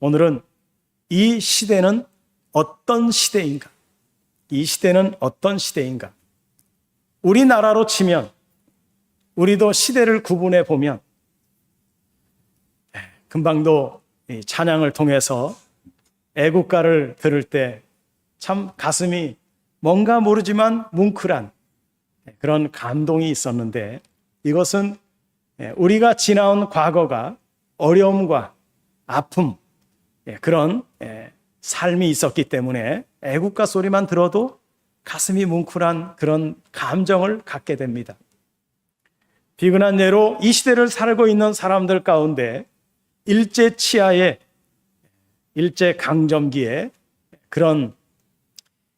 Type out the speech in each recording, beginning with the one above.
오늘은 이 시대는 어떤 시대인가? 이 시대는 어떤 시대인가? 우리나라로 치면 우리도 시대를 구분해 보면 예, 금방도 이 찬양을 통해서 애국가를 들을 때 참 가슴이 뭔가 모르지만 뭉클한 그런 감동이 있었는데 이것은 예, 우리가 지나온 과거가 어려움과 아픔 예, 그런 예, 삶이 있었기 때문에 애국가 소리만 들어도 가슴이 뭉클한 그런 감정을 갖게 됩니다. 비근한 예로 이 시대를 살고 있는 사람들 가운데 일제 치하에 일제 강점기에 그런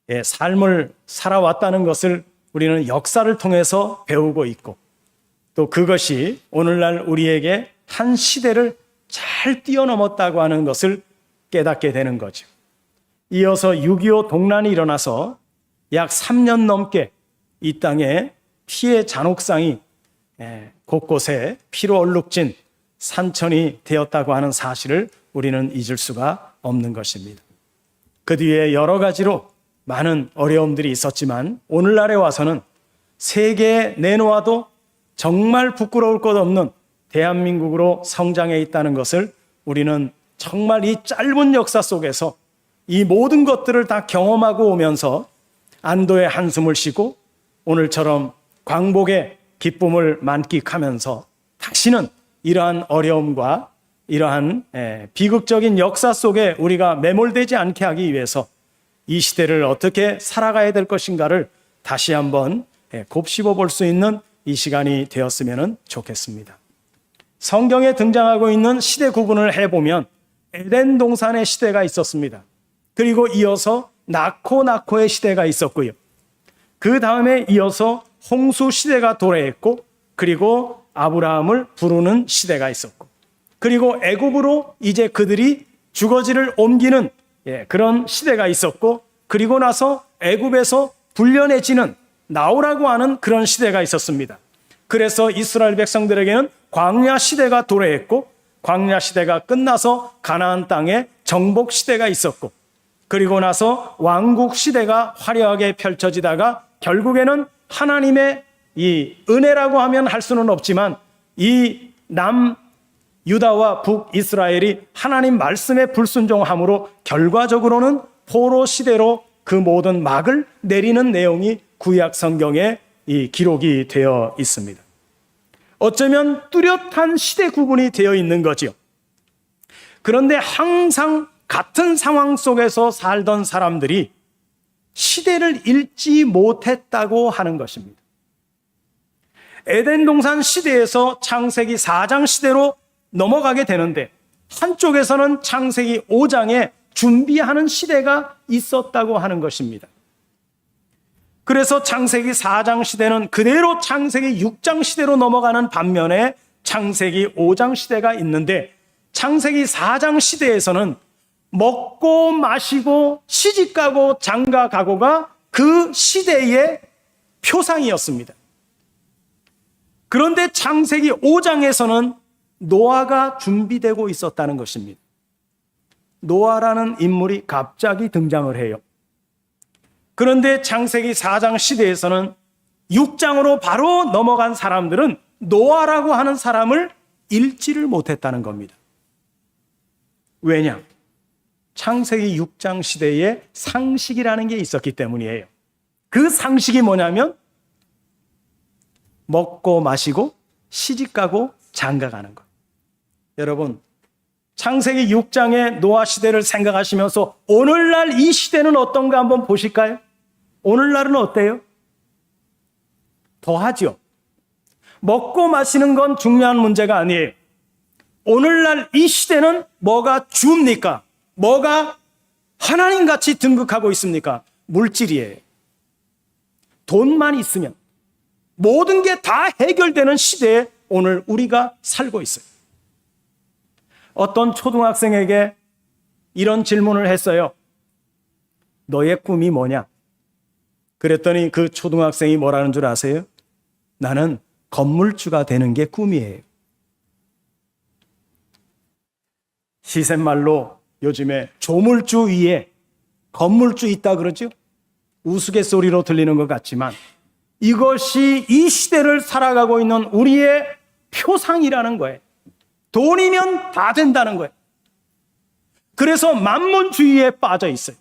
예, 삶을 살아왔다는 것을 우리는 역사를 통해서 배우고 있고 또 그것이 오늘날 우리에게 한 시대를 잘 뛰어넘었다고 하는 것을 깨닫게 되는 거죠. 이어서 6.25 동란이 일어나서 약 3년 넘게 이 땅에 피해 잔혹상이 예, 곳곳에 피로 얼룩진 산천이 되었다고 하는 사실을 우리는 잊을 수가 없는 것입니다. 그 뒤에 여러 가지로 많은 어려움들이 있었지만 오늘날에 와서는 세계에 내놓아도 정말 부끄러울 것 없는 대한민국으로 성장해 있다는 것을 우리는 정말 이 짧은 역사 속에서 이 모든 것들을 다 경험하고 오면서 안도의 한숨을 쉬고 오늘처럼 광복의 기쁨을 만끽하면서 다시는 이러한 어려움과 이러한 비극적인 역사 속에 우리가 매몰되지 않게 하기 위해서 이 시대를 어떻게 살아가야 될 것인가를 다시 한번 곱씹어 볼 수 있는 이 시간이 되었으면 좋겠습니다. 성경에 등장하고 있는 시대 구분을 해보면 에덴 동산의 시대가 있었습니다. 그리고 이어서 나코 나코의 시대가 있었고요. 그 다음에 이어서 홍수 시대가 도래했고 그리고 아브라함을 부르는 시대가 있었고 그리고 애굽으로 이제 그들이 주거지를 옮기는 예, 그런 시대가 있었고 그리고 나서 애굽에서 불려내지는 나오라고 하는 그런 시대가 있었습니다. 그래서 이스라엘 백성들에게는 광야 시대가 도래했고 광야 시대가 끝나서 가나안 땅에 정복 시대가 있었고 그리고 나서 왕국 시대가 화려하게 펼쳐지다가 결국에는 하나님의 이 은혜라고 하면 할 수는 없지만 이 남 유다와 북 이스라엘이 하나님 말씀에 불순종함으로 결과적으로는 포로 시대로 그 모든 막을 내리는 내용이 구약 성경에 이 기록이 되어 있습니다. 어쩌면 뚜렷한 시대 구분이 되어 있는 거지요. 그런데 항상 같은 상황 속에서 살던 사람들이 시대를 읽지 못했다고 하는 것입니다. 에덴 동산 시대에서 창세기 4장 시대로 넘어가게 되는데 한쪽에서는 창세기 5장에 준비하는 시대가 있었다고 하는 것입니다. 그래서 창세기 4장 시대는 그대로 창세기 6장 시대로 넘어가는 반면에 창세기 5장 시대가 있는데 창세기 4장 시대에서는 먹고 마시고 시집가고 장가가고가 그 시대의 표상이었습니다. 그런데 창세기 5장에서는 노아가 준비되고 있었다는 것입니다. 노아라는 인물이 갑자기 등장을 해요. 그런데 창세기 4장 시대에서는 6장으로 바로 넘어간 사람들은 노아라고 하는 사람을 읽지를 못했다는 겁니다. 왜냐? 창세기 6장 시대에 상식이라는 게 있었기 때문이에요. 그 상식이 뭐냐면 먹고 마시고 시집가고 장가가는 것. 여러분, 창세기 6장의 노아 시대를 생각하시면서 오늘날 이 시대는 어떤가 한번 보실까요? 오늘날은 어때요? 더하죠. 먹고 마시는 건 중요한 문제가 아니에요. 오늘날 이 시대는 뭐가 줍니까? 뭐가 하나님 같이 등극하고 있습니까? 물질이에요. 돈만 있으면 모든 게 다 해결되는 시대에 오늘 우리가 살고 있어요. 어떤 초등학생에게 이런 질문을 했어요. 너의 꿈이 뭐냐? 그랬더니 그 초등학생이 뭐라는 줄 아세요? 나는 건물주가 되는 게 꿈이에요. 시샘말로 요즘에 조물주 위에 건물주 있다 그러죠? 우스갯소리로 들리는 것 같지만 이것이 이 시대를 살아가고 있는 우리의 표상이라는 거예요. 돈이면 다 된다는 거예요. 그래서 만문주의에 빠져 있어요.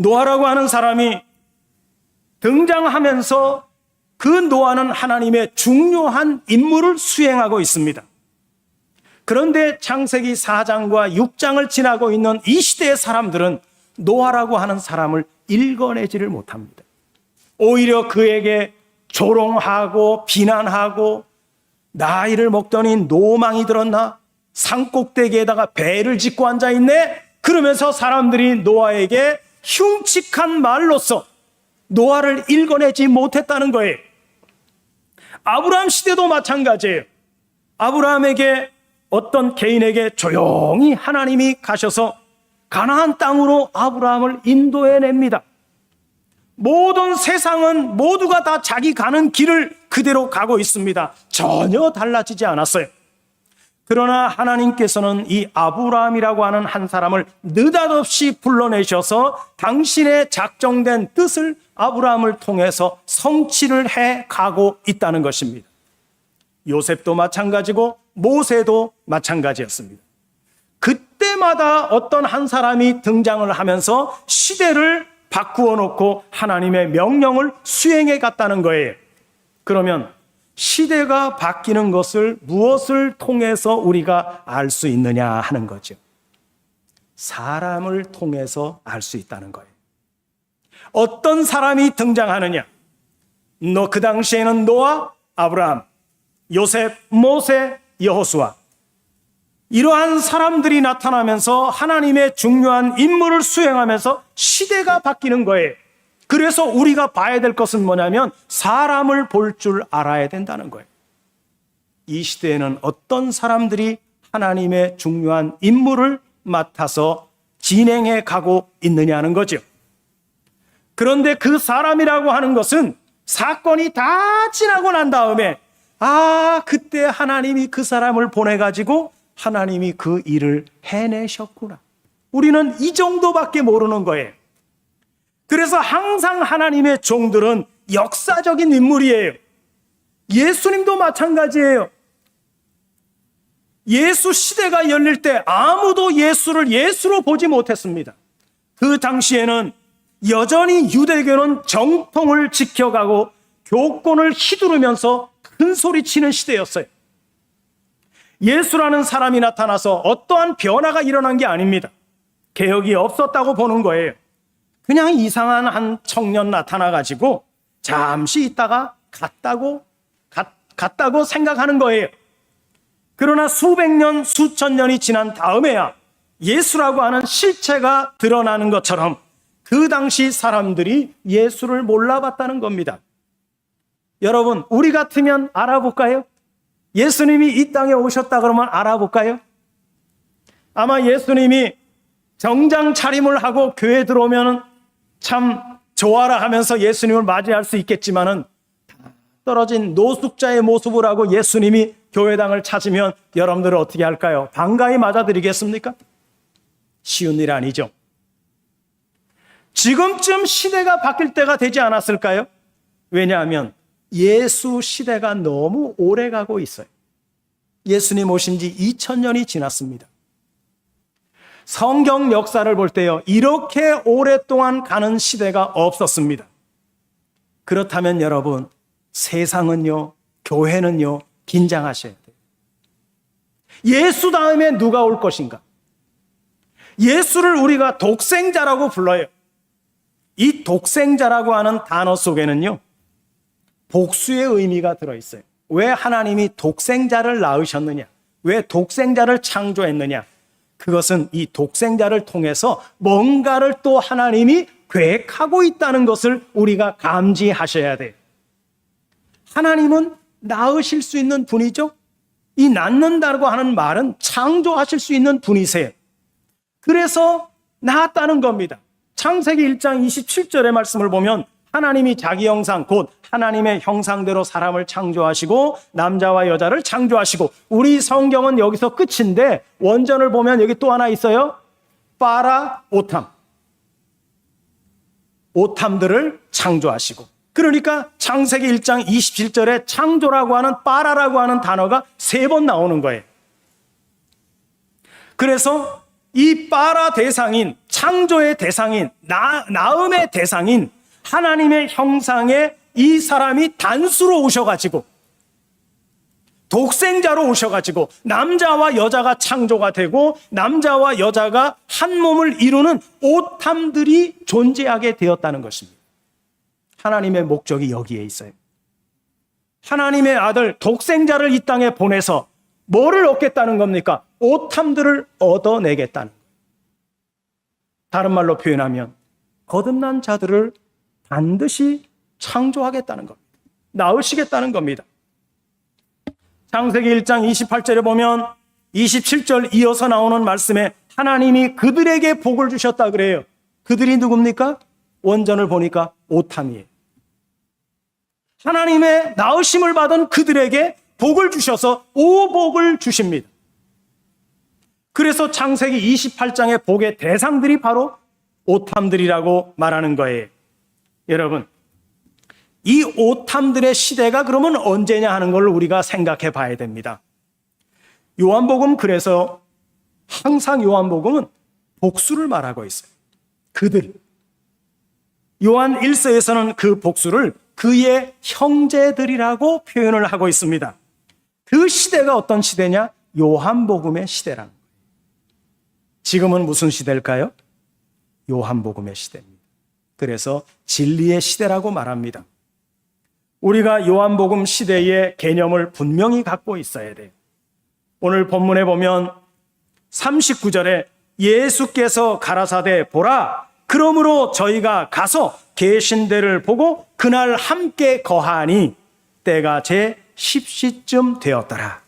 노아라고 하는 사람이 등장하면서 그 노아는 하나님의 중요한 임무를 수행하고 있습니다. 그런데 창세기 4장과 6장을 지나고 있는 이 시대의 사람들은 노아라고 하는 사람을 읽어내지를 못합니다. 오히려 그에게 조롱하고 비난하고 나이를 먹더니 노망이 들었나? 산꼭대기에다가 배를 짓고 앉아 있네? 그러면서 사람들이 노아에게 흉측한 말로써 노아를 읽어내지 못했다는 거예요. 아브라함 시대도 마찬가지예요. 아브라함에게 어떤 개인에게 조용히 하나님이 가셔서 가나안 땅으로 아브라함을 인도해 냅니다. 모든 세상은 모두가 다 자기 가는 길을 그대로 가고 있습니다. 전혀 달라지지 않았어요. 그러나 하나님께서는 이 아브라함이라고 하는 한 사람을 느닷없이 불러내셔서 당신의 작정된 뜻을 아브라함을 통해서 성취를 해 가고 있다는 것입니다. 요셉도 마찬가지고 모세도 마찬가지였습니다. 그때마다 어떤 한 사람이 등장을 하면서 시대를 바꾸어 놓고 하나님의 명령을 수행해 갔다는 거예요. 그러면 시대가 바뀌는 것을 무엇을 통해서 우리가 알 수 있느냐 하는 거죠. 사람을 통해서 알 수 있다는 거예요. 어떤 사람이 등장하느냐? 너 그 당시에는 노아, 아브라함, 요셉, 모세, 여호수아 이러한 사람들이 나타나면서 하나님의 중요한 임무를 수행하면서 시대가 바뀌는 거예요. 그래서 우리가 봐야 될 것은 뭐냐면 사람을 볼 줄 알아야 된다는 거예요. 이 시대에는 어떤 사람들이 하나님의 중요한 임무를 맡아서 진행해 가고 있느냐는 거죠. 그런데 그 사람이라고 하는 것은 사건이 다 지나고 난 다음에 아, 그때 하나님이 그 사람을 보내가지고 하나님이 그 일을 해내셨구나. 우리는 이 정도밖에 모르는 거예요. 그래서 항상 하나님의 종들은 역사적인 인물이에요. 예수님도 마찬가지예요. 예수 시대가 열릴 때 아무도 예수를 예수로 보지 못했습니다. 그 당시에는 여전히 유대교는 정통을 지켜가고 교권을 휘두르면서 큰 소리 치는 시대였어요. 예수라는 사람이 나타나서 어떠한 변화가 일어난 게 아닙니다. 개혁이 없었다고 보는 거예요. 그냥 이상한 한 청년 나타나가지고 잠시 있다가 갔다고, 갔, 갔다고 생각하는 거예요. 그러나 수백 년, 수천 년이 지난 다음에야 예수라고 하는 실체가 드러나는 것처럼 그 당시 사람들이 예수를 몰라봤다는 겁니다. 여러분, 우리 같으면 알아볼까요? 예수님이 이 땅에 오셨다 그러면 알아볼까요? 아마 예수님이 정장 차림을 하고 교회 들어오면 참 좋아라 하면서 예수님을 맞이할 수 있겠지만은 떨어진 노숙자의 모습을 하고 예수님이 교회당을 찾으면 여러분들은 어떻게 할까요? 반가이 맞아드리겠습니까? 쉬운 일 아니죠. 지금쯤 시대가 바뀔 때가 되지 않았을까요? 왜냐하면 예수 시대가 너무 오래 가고 있어요. 예수님 오신 지 2000년이 지났습니다. 성경 역사를 볼 때요, 이렇게 오랫동안 가는 시대가 없었습니다. 그렇다면 여러분, 세상은요, 교회는요, 긴장하셔야 돼요. 예수 다음에 누가 올 것인가? 예수를 우리가 독생자라고 불러요. 이 독생자라고 하는 단어 속에는요, 복수의 의미가 들어있어요. 왜 하나님이 독생자를 낳으셨느냐? 왜 독생자를 창조했느냐? 그것은 이 독생자를 통해서 뭔가를 또 하나님이 계획하고 있다는 것을 우리가 감지하셔야 돼요. 하나님은 낳으실 수 있는 분이죠? 이 낳는다고 하는 말은 창조하실 수 있는 분이세요. 그래서 낳았다는 겁니다. 창세기 1장 27절의 말씀을 보면 하나님이 자기 형상, 곧 하나님의 형상대로 사람을 창조하시고 남자와 여자를 창조하시고 우리 성경은 여기서 끝인데 원전을 보면 여기 또 하나 있어요. 빠라 오탐. 오탐들을 창조하시고. 그러니까 창세기 1장 27절에 창조라고 하는 빠라라고 하는 단어가 세 번 나오는 거예요. 그래서 이 빠라 대상인 창조의 대상인 나, 나음의 대상인 하나님의 형상에 이 사람이 단수로 오셔가지고 독생자로 오셔가지고 남자와 여자가 창조가 되고 남자와 여자가 한 몸을 이루는 오탐들이 존재하게 되었다는 것입니다. 하나님의 목적이 여기에 있어요. 하나님의 아들 독생자를 이 땅에 보내서 뭐를 얻겠다는 겁니까? 오탐들을 얻어내겠다는. 다른 말로 표현하면 거듭난 자들을 반드시 창조하겠다는 겁니다. 낳으시겠다는 겁니다. 창세기 1장 28절에 보면 27절 이어서 나오는 말씀에 하나님이 그들에게 복을 주셨다 그래요. 그들이 누굽니까? 원전을 보니까 오탐이에요. 하나님의 나으심을 받은 그들에게 복을 주셔서 오복을 주십니다. 그래서 창세기 28장의 복의 대상들이 바로 오탐들이라고 말하는 거예요. 여러분, 이 오탐들의 시대가 그러면 언제냐 하는 걸 우리가 생각해 봐야 됩니다. 요한복음 그래서 항상 요한복음은 복수를 말하고 있어요. 그들. 요한 1서에서는 그 복수를 그의 형제들이라고 표현을 하고 있습니다. 그 시대가 어떤 시대냐? 요한복음의 거예요. 지금은 무슨 시대일까요? 요한복음의 시대입니다. 그래서 진리의 시대라고 말합니다. 우리가 요한복음 시대의 개념을 분명히 갖고 있어야 돼요. 오늘 본문에 보면 39절에 예수께서 가라사대 보라 그러므로 저희가 가서 계신 데를 보고 그날 함께 거하니 때가 제 10시쯤 되었더라.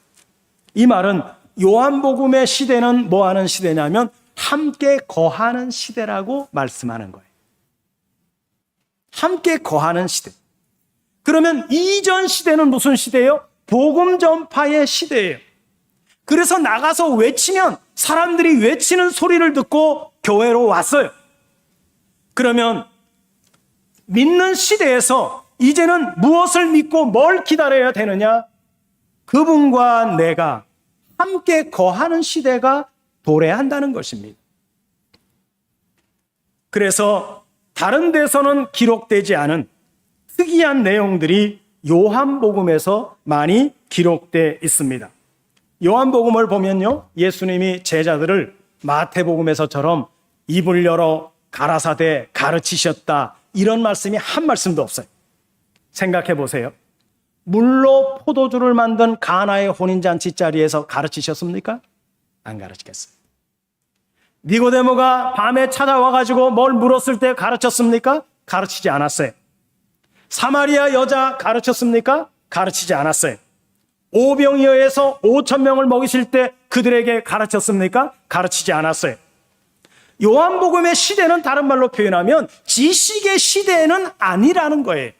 이 말은 요한복음의 시대는 뭐 하는 시대냐면 함께 거하는 시대라고 말씀하는 거예요. 함께 거하는 시대. 그러면 이전 시대는 무슨 시대예요? 복음 전파의 시대예요. 그래서 나가서 외치면 사람들이 외치는 소리를 듣고 교회로 왔어요. 그러면 믿는 시대에서 이제는 무엇을 믿고 뭘 기다려야 되느냐? 그분과 내가 함께 거하는 시대가 도래한다는 것입니다. 그래서 다른 데서는 기록되지 않은 특이한 내용들이 요한복음에서 많이 기록되어 있습니다. 요한복음을 보면요. 예수님이 제자들을 마태복음에서처럼 입을 열어 가라사대 가르치셨다. 이런 말씀이 한 말씀도 없어요. 생각해 보세요. 물로 포도주를 만든 가나의 혼인잔치 자리에서 가르치셨습니까? 안 가르치겠어요. 니고데모가 밤에 찾아와 가지고 뭘 물었을 때 가르쳤습니까? 가르치지 않았어요. 사마리아 여자 가르쳤습니까? 가르치지 않았어요. 오병이어에서 5천 명을 먹이실 때 그들에게 가르쳤습니까? 가르치지 않았어요. 요한복음의 시대는 다른 말로 표현하면 지식의 시대는 아니라는 거예요.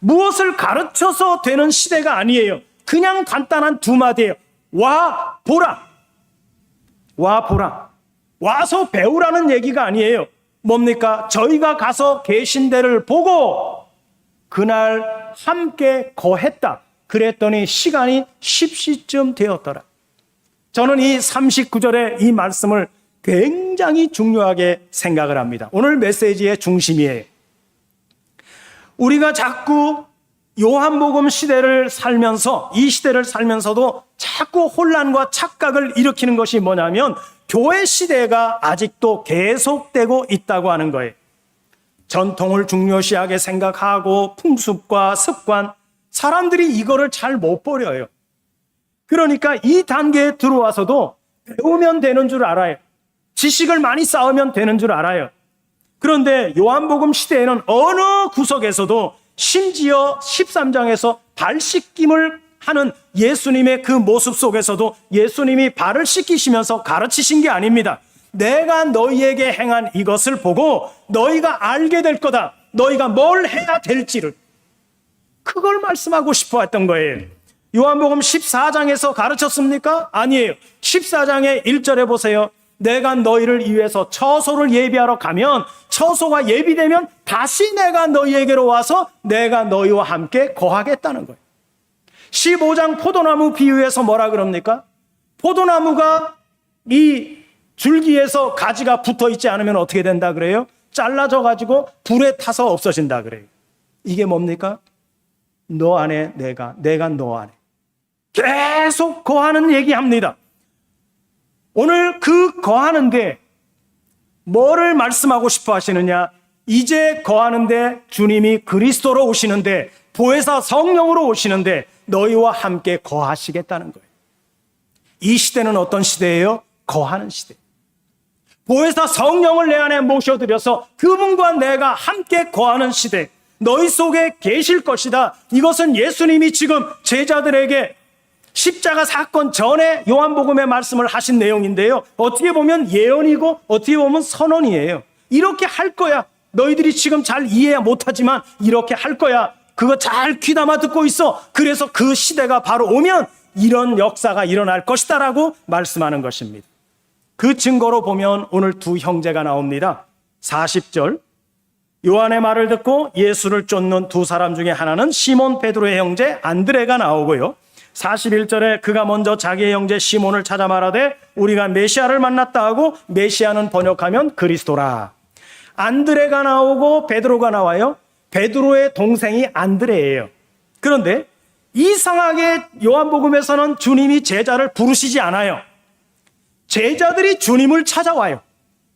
무엇을 가르쳐서 되는 시대가 아니에요. 그냥 간단한 두 마디예요. 와 보라. 와 보라. 와서 배우라는 얘기가 아니에요. 뭡니까? 저희가 가서 계신 데를 보고 그날 함께 거했다. 그랬더니 시간이 10시쯤 되었더라. 저는 이 39절의 이 말씀을 굉장히 중요하게 생각을 합니다. 오늘 메시지의 중심이에요. 우리가 자꾸 요한복음 시대를 살면서 이 시대를 살면서도 자꾸 혼란과 착각을 일으키는 것이 뭐냐면 교회 시대가 아직도 계속되고 있다고 하는 거예요. 전통을 중요시하게 생각하고 풍습과 습관 사람들이 이거를 잘 못 버려요. 그러니까 이 단계에 들어와서도 배우면 되는 줄 알아요. 지식을 많이 쌓으면 되는 줄 알아요. 그런데 요한복음 시대에는 어느 구석에서도 심지어 13장에서 발 씻김을 하는 예수님의 그 모습 속에서도 예수님이 발을 씻기시면서 가르치신 게 아닙니다. 내가 너희에게 행한 이것을 보고 너희가 알게 될 거다. 너희가 뭘 해야 될지를 그걸 말씀하고 싶어 했던 거예요. 요한복음 14장에서 가르쳤습니까? 아니에요. 14장의 1절에 보세요. 내가 너희를 위해서 처소를 예비하러 가면 처소가 예비되면 다시 내가 너희에게로 와서 내가 너희와 함께 거하겠다는 거예요. 15장 포도나무 비유에서 뭐라 그럽니까? 포도나무가 이 줄기에서 가지가 붙어 있지 않으면 어떻게 된다 그래요? 잘라져 가지고 불에 타서 없어진다 그래요. 이게 뭡니까? 너 안에 내가, 내가 너 안에. 계속 거하는 얘기합니다. 오늘 그 거하는데 뭐를 말씀하고 싶어 하시느냐? 이제 거하는데 주님이 그리스도로 오시는데 보혜사 성령으로 오시는데 너희와 함께 거하시겠다는 거예요. 이 시대는 어떤 시대예요? 거하는 시대. 보혜사 성령을 내 안에 모셔들여서 그분과 내가 함께 거하는 시대. 너희 속에 계실 것이다. 이것은 예수님이 지금 제자들에게 십자가 사건 전에 요한복음의 말씀을 하신 내용인데요. 어떻게 보면 예언이고 어떻게 보면 선언이에요. 이렇게 할 거야. 너희들이 지금 잘 이해 못하지만 이렇게 할 거야. 그거 잘 귀담아 듣고 있어. 그래서 그 시대가 바로 오면 이런 역사가 일어날 것이다라고 말씀하는 것입니다. 그 증거로 보면 오늘 두 형제가 나옵니다. 40절. 요한의 말을 듣고 예수를 쫓는 두 사람 중에 하나는 시몬 베드로의 형제 안드레가 나오고요. 41절에 그가 먼저 자기의 형제 시몬을 찾아 말하되 우리가 메시아를 만났다 하고 메시아는 번역하면 그리스도라. 안드레가 나오고 베드로가 나와요. 베드로의 동생이 안드레예요. 그런데 이상하게 요한복음에서는 주님이 제자를 부르시지 않아요. 제자들이 주님을 찾아와요.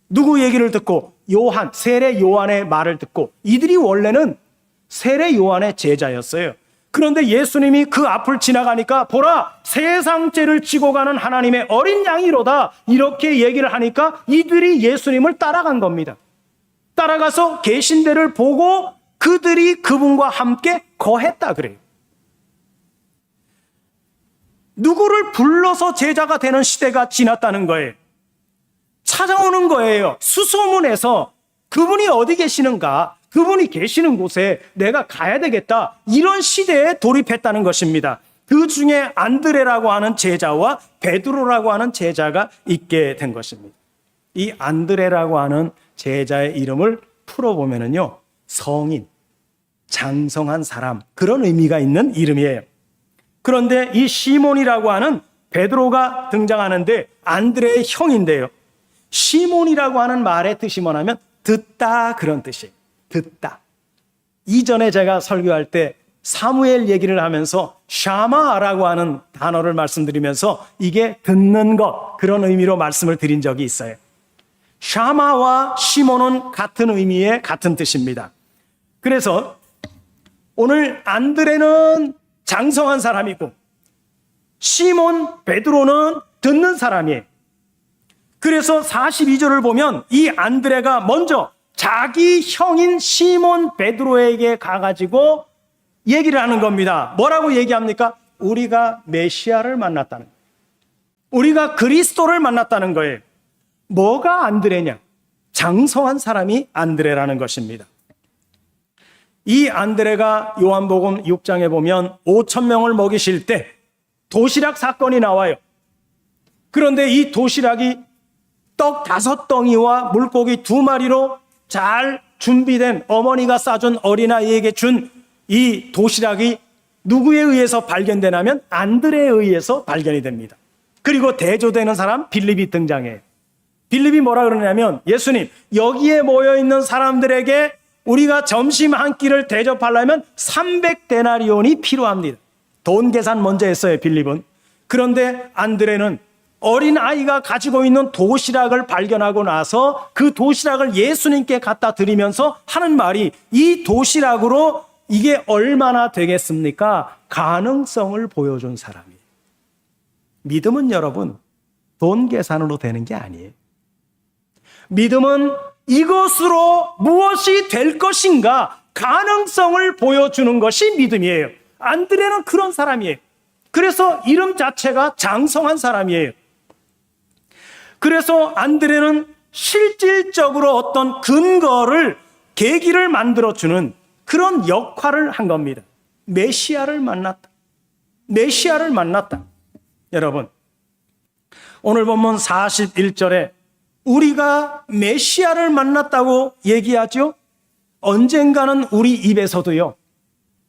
누구 얘기를 듣고 요한, 세례 요한의 말을 듣고 이들이 원래는 세례 요한의 제자였어요. 그런데 예수님이 그 앞을 지나가니까 보라 세상죄를 지고 가는 하나님의 어린 양이로다 이렇게 얘기를 하니까 이들이 예수님을 따라간 겁니다. 따라가서 계신 데를 보고 그들이 그분과 함께 거했다 그래요. 누구를 불러서 제자가 되는 시대가 지났다는 거예요. 찾아오는 거예요. 수소문에서 그분이 어디 계시는가, 그분이 계시는 곳에 내가 가야 되겠다. 이런 시대에 돌입했다는 것입니다. 그 중에 안드레라고 하는 제자와 베드로라고 하는 제자가 있게 된 것입니다. 이 안드레라고 하는 제자의 이름을 풀어보면은요, 성인, 장성한 사람, 그런 의미가 있는 이름이에요. 그런데 이 시몬이라고 하는 베드로가 등장하는데 안드레의 형인데요. 시몬이라고 하는 말의 뜻이 뭐냐면 듣다 그런 뜻이에요. 듣다. 이전에 제가 설교할 때 사무엘 얘기를 하면서 샤마라고 하는 단어를 말씀드리면서 이게 듣는 것 그런 의미로 말씀을 드린 적이 있어요. 샤마와 시몬은 같은 의미의 같은 뜻입니다. 그래서 오늘 안드레는 장성한 사람이고 시몬 베드로는 듣는 사람이에요. 그래서 42절을 보면 이 안드레가 먼저 자기 형인 시몬 베드로에게 가가지고 얘기를 하는 겁니다. 뭐라고 얘기합니까? 우리가 메시아를 만났다는. 우리가 그리스도를 만났다는 거예요. 뭐가 안드레냐? 장성한 사람이 안드레라는 것입니다. 이 안드레가 요한복음 6장에 보면 5천 명을 먹이실 때 도시락 사건이 나와요. 그런데 이 도시락이 떡 다섯 덩이와 물고기 두 마리로 잘 준비된 어머니가 싸준 어린아이에게 준 이 도시락이 누구에 의해서 발견되냐면 안드레에 의해서 발견이 됩니다. 그리고 대조되는 사람 빌립이 등장해요. 빌립이 뭐라 그러냐면 예수님 여기에 모여 있는 사람들에게 우리가 점심 한 끼를 대접하려면 300데나리온이 필요합니다. 돈 계산 먼저 했어요, 빌립은. 그런데 안드레는 어린 아이가 가지고 있는 도시락을 발견하고 나서 그 도시락을 예수님께 갖다 드리면서 하는 말이 이 도시락으로 이게 얼마나 되겠습니까? 가능성을 보여준 사람이에요. 믿음은 여러분, 돈 계산으로 되는 게 아니에요. 믿음은 이것으로 무엇이 될 것인가 가능성을 보여주는 것이 믿음이에요. 안드레는 그런 사람이에요. 그래서 이름 자체가 장성한 사람이에요. 그래서 안드레는 실질적으로 어떤 근거를 계기를 만들어주는 그런 역할을 한 겁니다. 메시아를 만났다. 메시아를 만났다. 여러분, 오늘 본문 41절에 우리가 메시아를 만났다고 얘기하죠? 언젠가는 우리 입에서도요,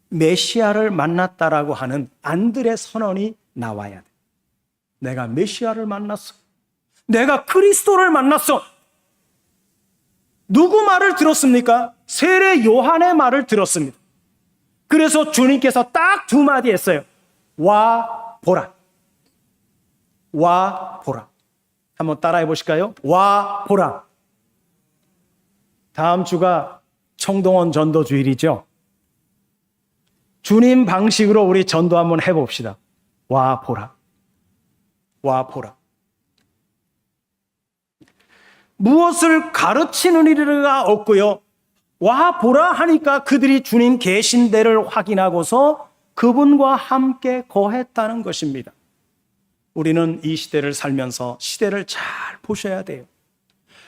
메시아를 만났다라고 하는 안들의 선언이 나와야 돼. 내가 메시아를 만났어. 내가 그리스도를 만났어. 누구 말을 들었습니까? 세례 요한의 말을 들었습니다. 그래서 주님께서 딱 두 마디 했어요. 와 보라. 와 보라. 한번 따라해 보실까요? 와 보라. 다음 주가 청동원 전도 주일이죠. 주님 방식으로 우리 전도 한번 해 봅시다. 와 보라. 와 보라. 무엇을 가르치는 일이가 없고요. 와 보라 하니까 그들이 주님 계신 데를 확인하고서 그분과 함께 거했다는 것입니다. 우리는 이 시대를 살면서 시대를 잘 보셔야 돼요.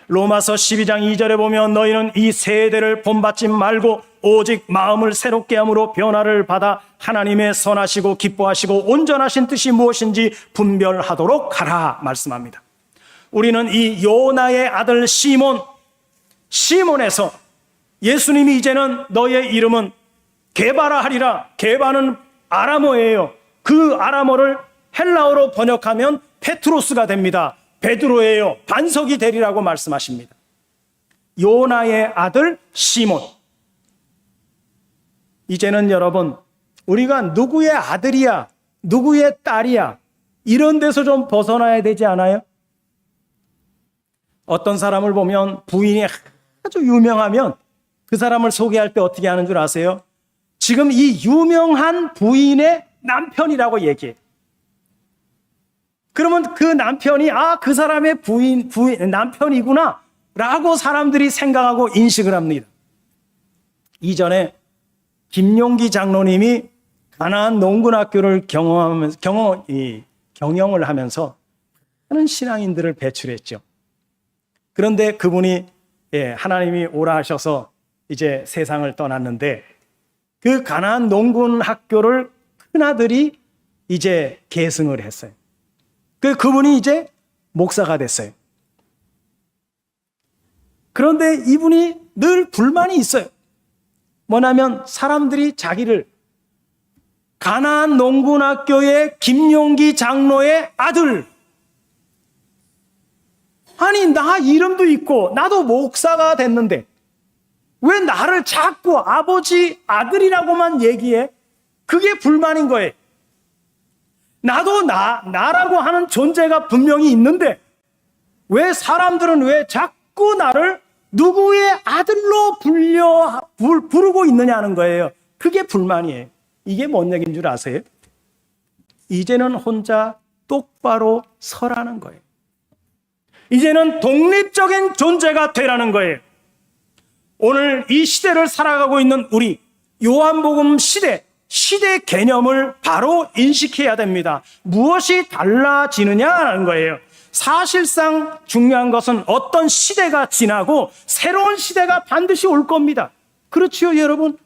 로마서 12장 2절에 보면 너희는 이 세대를 본받지 말고 오직 마음을 새롭게 함으로 변화를 받아 하나님의 선하시고 기뻐하시고 온전하신 뜻이 무엇인지 분별하도록 하라 말씀합니다. 우리는 이 요나의 아들 시몬 시몬에서 예수님이 이제는 너의 이름은 게바라 하리라. 게바는 아람어예요. 그 아람어를 헬라어로 번역하면 페트로스가 됩니다. 베드로예요. 반석이 되리라고 말씀하십니다. 요나의 아들 시몬. 이제는 여러분, 우리가 누구의 아들이야, 누구의 딸이야, 이런 데서 좀 벗어나야 되지 않아요? 어떤 사람을 보면 부인이 아주 유명하면 그 사람을 소개할 때 어떻게 하는 줄 아세요? 지금 이 유명한 부인의 남편이라고 얘기해. 그러면 그 남편이 아, 그 사람의 부인, 부인, 남편이구나. 라고 사람들이 생각하고 인식을 합니다. 이전에 김용기 장로님이 가나안 농군학교를 경험하면서, 경험, 이, 경영을 하면서 하는 신앙인들을 배출했죠. 그런데 그분이 예, 하나님이 오라 하셔서 이제 세상을 떠났는데 그 가나안 농군 학교를 큰아들이 이제 계승을 했어요. 그 그분이 이제 목사가 됐어요. 그런데 이분이 늘 불만이 있어요. 뭐냐면 사람들이 자기를 가나안 농군 학교의 김용기 장로의 아들 아니 나 이름도 있고 나도 목사가 됐는데 왜 나를 자꾸 아버지 아들이라고만 얘기해? 그게 불만인 거예요. 나도 나 나라고 하는 존재가 분명히 있는데 왜 사람들은 왜 자꾸 나를 누구의 아들로 불려 불, 부르고 있느냐는 거예요. 그게 불만이에요. 이게 뭔 얘기인 줄 아세요? 이제는 혼자 똑바로 서라는 거예요. 이제는 독립적인 존재가 되라는 거예요. 오늘 이 시대를 살아가고 있는 우리 요한복음 시대, 시대 개념을 바로 인식해야 됩니다. 무엇이 달라지느냐는 거예요. 사실상 중요한 것은 어떤 시대가 지나고 새로운 시대가 반드시 올 겁니다. 그렇지요, 여러분?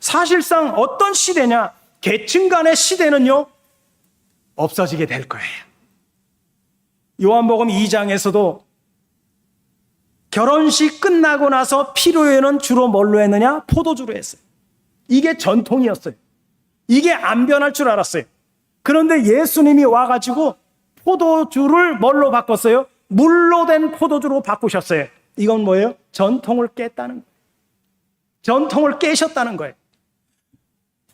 사실상 어떤 시대냐? 계층 간의 시대는요, 없어지게 될 거예요. 요한복음 2장에서도 결혼식 끝나고 나서 피로회는 주로 뭘로 했느냐? 포도주로 했어요. 이게 전통이었어요. 이게 안 변할 줄 알았어요. 그런데 예수님이 와가지고 포도주를 뭘로 바꿨어요? 물로 된 포도주로 바꾸셨어요. 이건 뭐예요? 전통을 깼다는 거예요. 전통을 깨셨다는 거예요.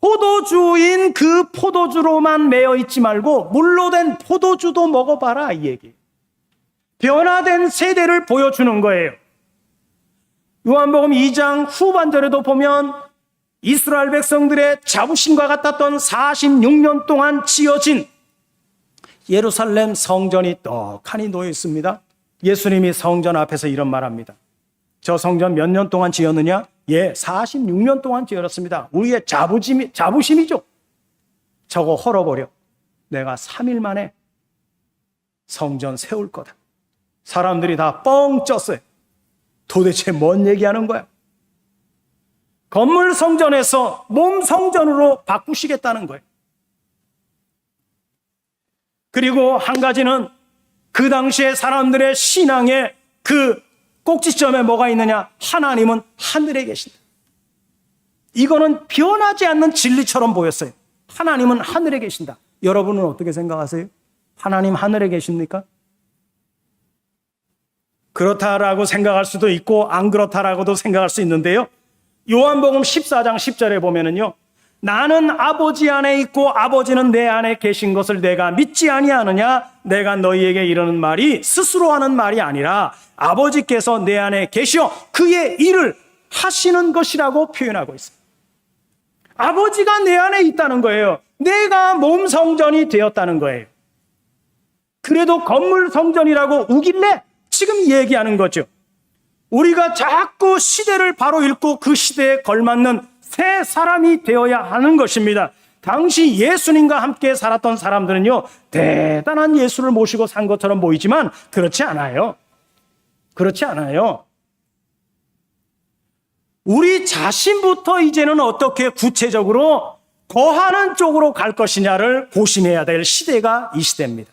포도주인 그 포도주로만 매여 있지 말고 물로 된 포도주도 먹어봐라 이 얘기. 변화된 세대를 보여주는 거예요. 요한복음 2장 후반절에도 보면 이스라엘 백성들의 자부심과 같았던 46년 동안 지어진 예루살렘 성전이 떡하니 놓여 있습니다. 예수님이 성전 앞에서 이런 말합니다. 저 성전 몇 년 동안 지었느냐? 예, 46년 동안 지었습니다. 우리의 자부심이, 자부심이죠. 저거 헐어버려. 내가 3일 만에 성전 세울 거다. 사람들이 다 뻥 쪘어요. 도대체 뭔 얘기하는 거야? 건물 성전에서 몸 성전으로 바꾸시겠다는 거예요. 그리고 한 가지는 그 당시에 사람들의 신앙의 그 꼭지점에 뭐가 있느냐? 하나님은 하늘에 계신다. 이거는 변하지 않는 진리처럼 보였어요. 하나님은 하늘에 계신다. 여러분은 어떻게 생각하세요? 하나님 하늘에 계십니까? 그렇다라고 생각할 수도 있고 안 그렇다라고도 생각할 수 있는데요. 요한복음 14장 10절에 보면은요. 나는 아버지 안에 있고 아버지는 내 안에 계신 것을 내가 믿지 아니하느냐? 내가 너희에게 이르는 말이 스스로 하는 말이 아니라 아버지께서 내 안에 계시어 그의 일을 하시는 것이라고 표현하고 있습니다. 아버지가 내 안에 있다는 거예요. 내가 몸 성전이 되었다는 거예요. 그래도 건물 성전이라고 우길래 지금 얘기하는 거죠. 우리가 자꾸 시대를 바로 읽고 그 시대에 걸맞는 새 사람이 되어야 하는 것입니다. 당시 예수님과 함께 살았던 사람들은요, 대단한 예수를 모시고 산 것처럼 보이지만 그렇지 않아요. 그렇지 않아요. 우리 자신부터 이제는 어떻게 구체적으로 거하는 쪽으로 갈 것이냐를 고심해야 될 시대가 이 시대입니다.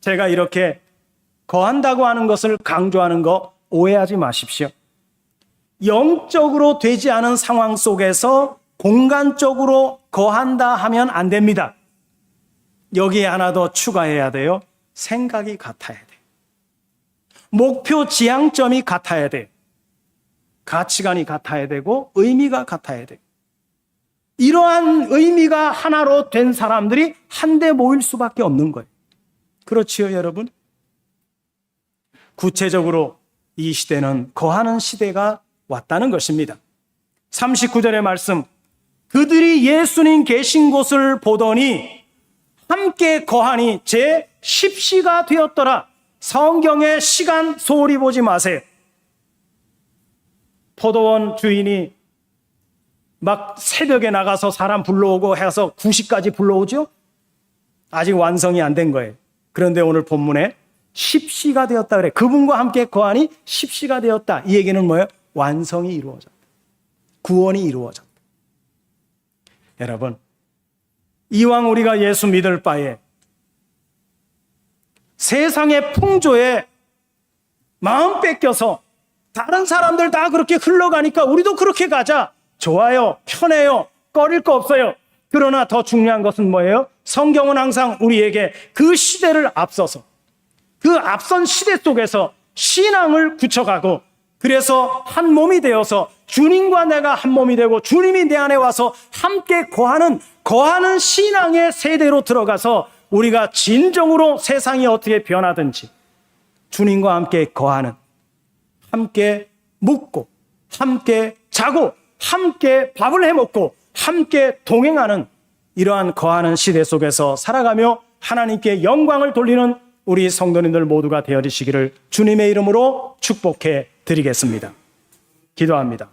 제가 이렇게 거한다고 하는 것을 강조하는 거 오해하지 마십시오. 영적으로 되지 않은 상황 속에서 공간적으로 거한다 하면 안 됩니다. 여기에 하나 더 추가해야 돼요. 생각이 같아야 돼. 목표 지향점이 같아야 돼. 가치관이 같아야 되고 의미가 같아야 돼. 이러한 의미가 하나로 된 사람들이 한데 모일 수밖에 없는 거예요. 그렇지요, 여러분? 구체적으로 이 시대는 거하는 시대가 왔다는 것입니다. 39절의 말씀. 그들이 예수님 계신 곳을 보더니 함께 거하니 제 10시가 되었더라. 성경의 시간 소홀히 보지 마세요. 포도원 주인이 막 새벽에 나가서 사람 불러오고 해서 9시까지 불러오죠? 아직 완성이 안 된 거예요. 그런데 오늘 본문에 10시가 되었다 그래. 그분과 함께 거하니 10시가 되었다. 이 얘기는 뭐예요? 완성이 이루어졌다. 구원이 이루어졌다. 여러분, 이왕 우리가 예수 믿을 바에 세상의 풍조에 마음 뺏겨서 다른 사람들 다 그렇게 흘러가니까 우리도 그렇게 가자. 좋아요. 편해요. 꺼릴 거 없어요. 그러나 더 중요한 것은 뭐예요? 성경은 항상 우리에게 그 시대를 앞서서 그 앞선 시대 속에서 신앙을 굳혀가고 그래서 한 몸이 되어서 주님과 내가 한 몸이 되고 주님이 내 안에 와서 함께 거하는 거하는 신앙의 세대로 들어가서 우리가 진정으로 세상이 어떻게 변하든지 주님과 함께 거하는 함께 묵고 함께 자고 함께 밥을 해 먹고 함께 동행하는 이러한 거하는 시대 속에서 살아가며 하나님께 영광을 돌리는 우리 성도님들 모두가 되어지시기를 주님의 이름으로 축복해 드리겠습니다. 기도합니다.